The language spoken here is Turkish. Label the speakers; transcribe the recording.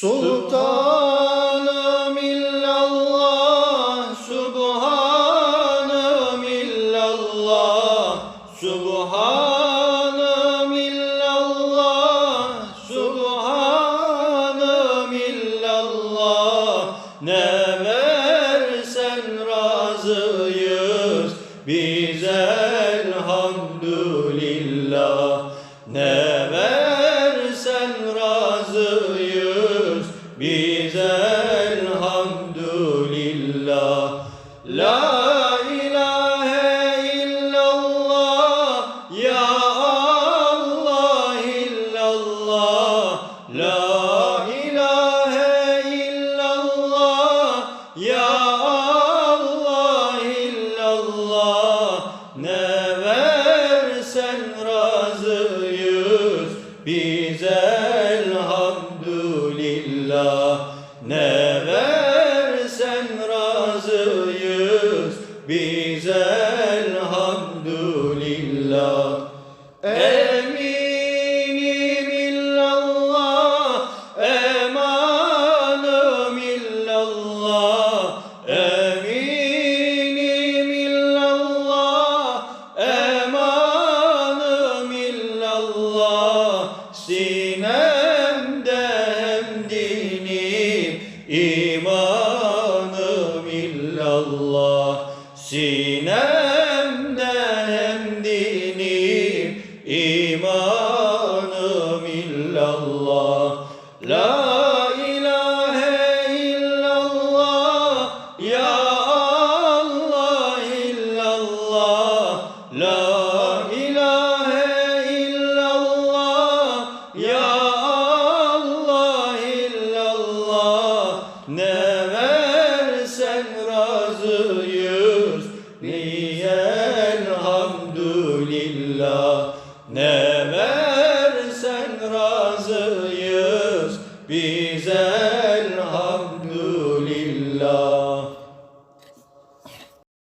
Speaker 1: Sultanım illallah, Subhanım illallah, Subhanım illallah, Subhanım illallah. Ne versen razıyız, biz elhamdülillah. Ne versen biz elhamdülillah. La ilahe illallah, ya Allah illallah. La ilahe illallah, ya Allah illallah. Ne versen razıyız, biz elhamdülillah. Ne versen razıyız, biz elhamdülillah. Eminim Sinemde hem dinim, imanım illallah. La ilahe illallah, ya Allah illallah. La ilahe illallah, ya Allah illallah. Ne versen razıyız, elhamdülillah. Ne versen razıyız, biz